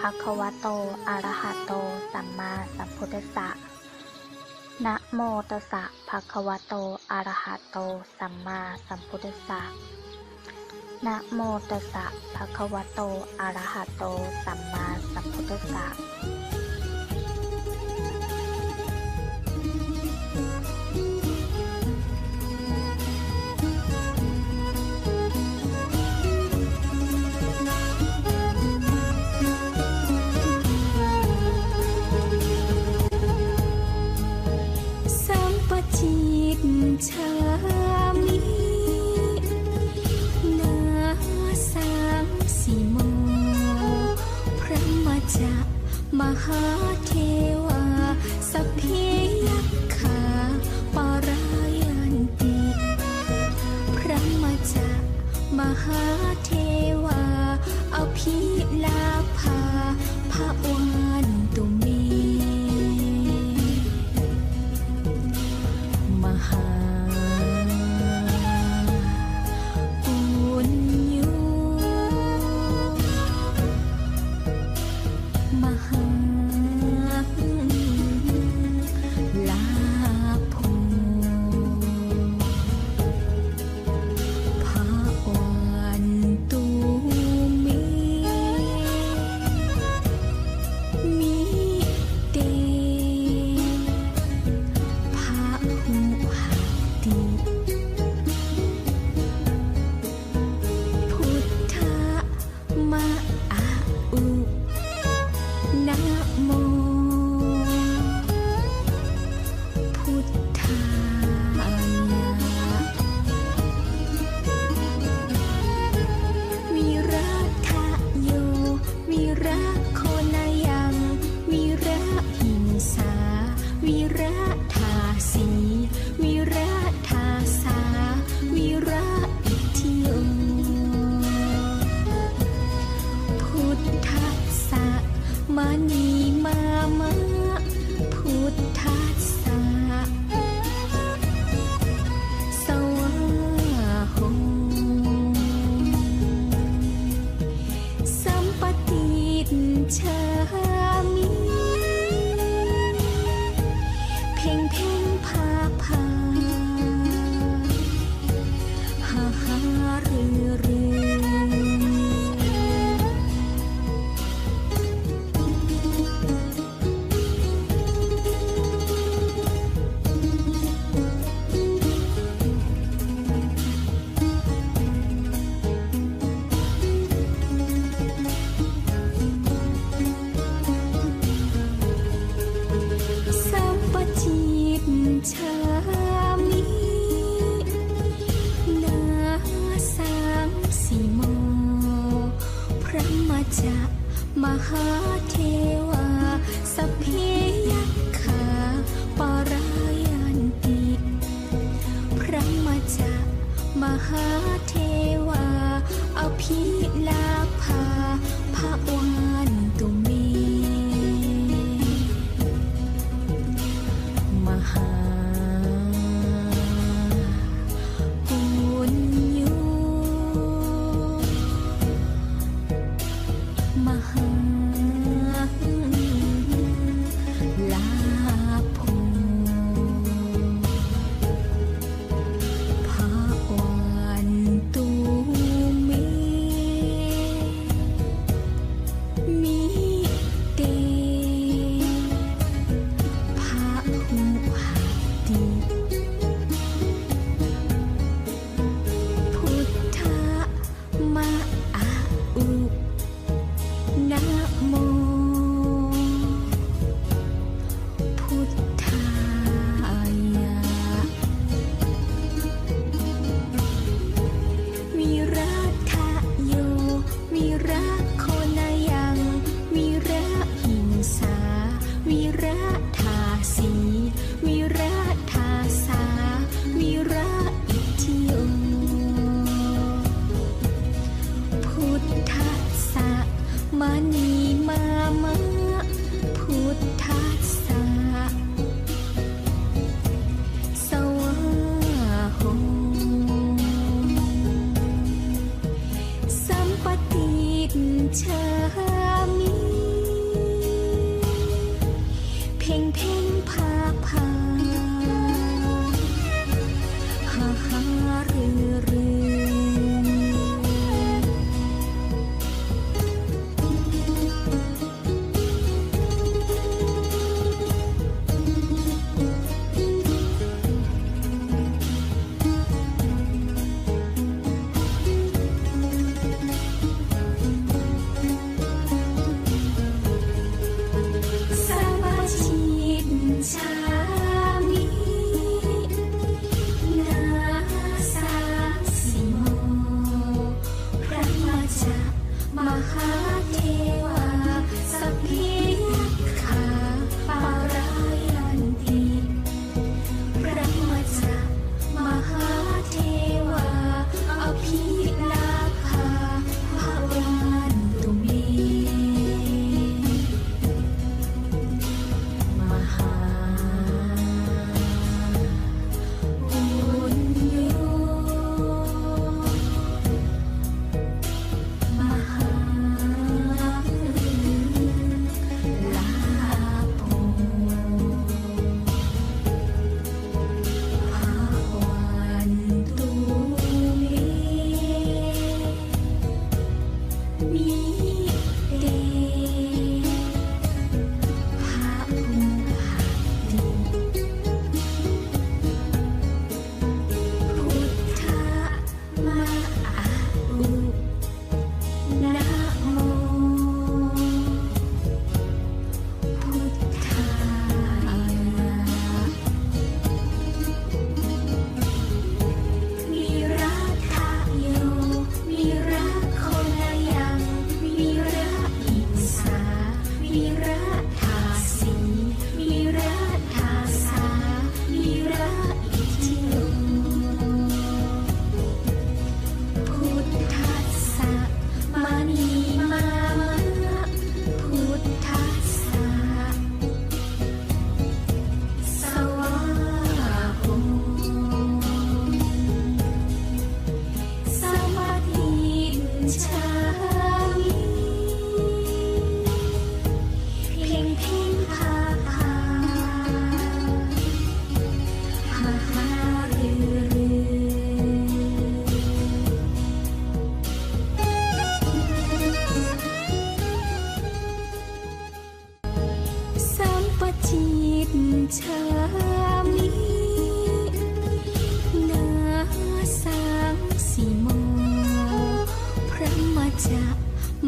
ภควโต อะระหะโต สัมมาสัมพุทธสสะ นะโมตัสสะภควโต อะระหะโต สัมมาสัมพุทธสสะ นะโมตัสสะภควโต อะระหะโต สัมมาสัมพุทธสสะ เทวาเอาพิลาภาพระวานตุเมหาปุญญูมห time. heart. นีมามะพุทธัสสวะโหสัมปติชามิ เพ่งเพ่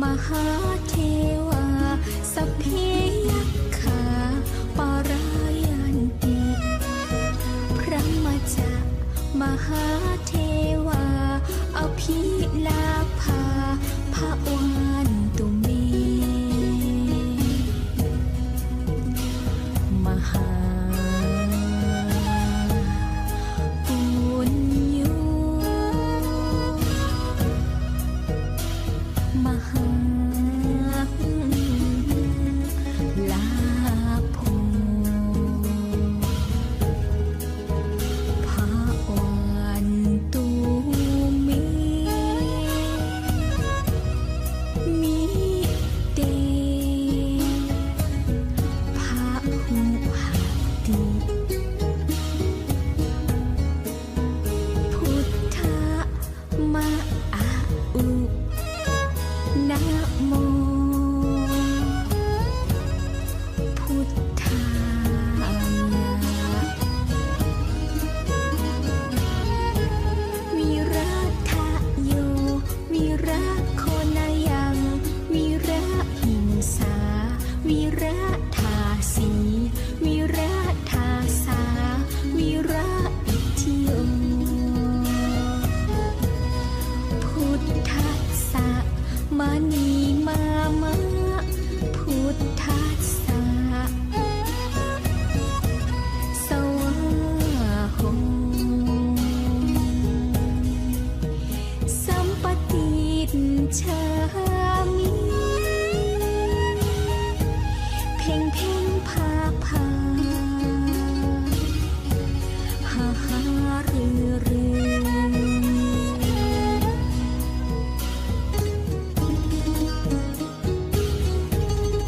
มหาเทวาสัพยักขาปารายนติพระมจักมหาเทวาอภิลาภาภะวา 妈。